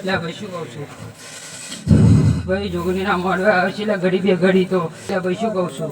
એટલે ભાઈ શું કહું છું? ભાઈ, જોગણીના મોડવા આવે છે એટલે ઘડી બે ઘડી તો. એટલે ભાઈ શું કહું છું?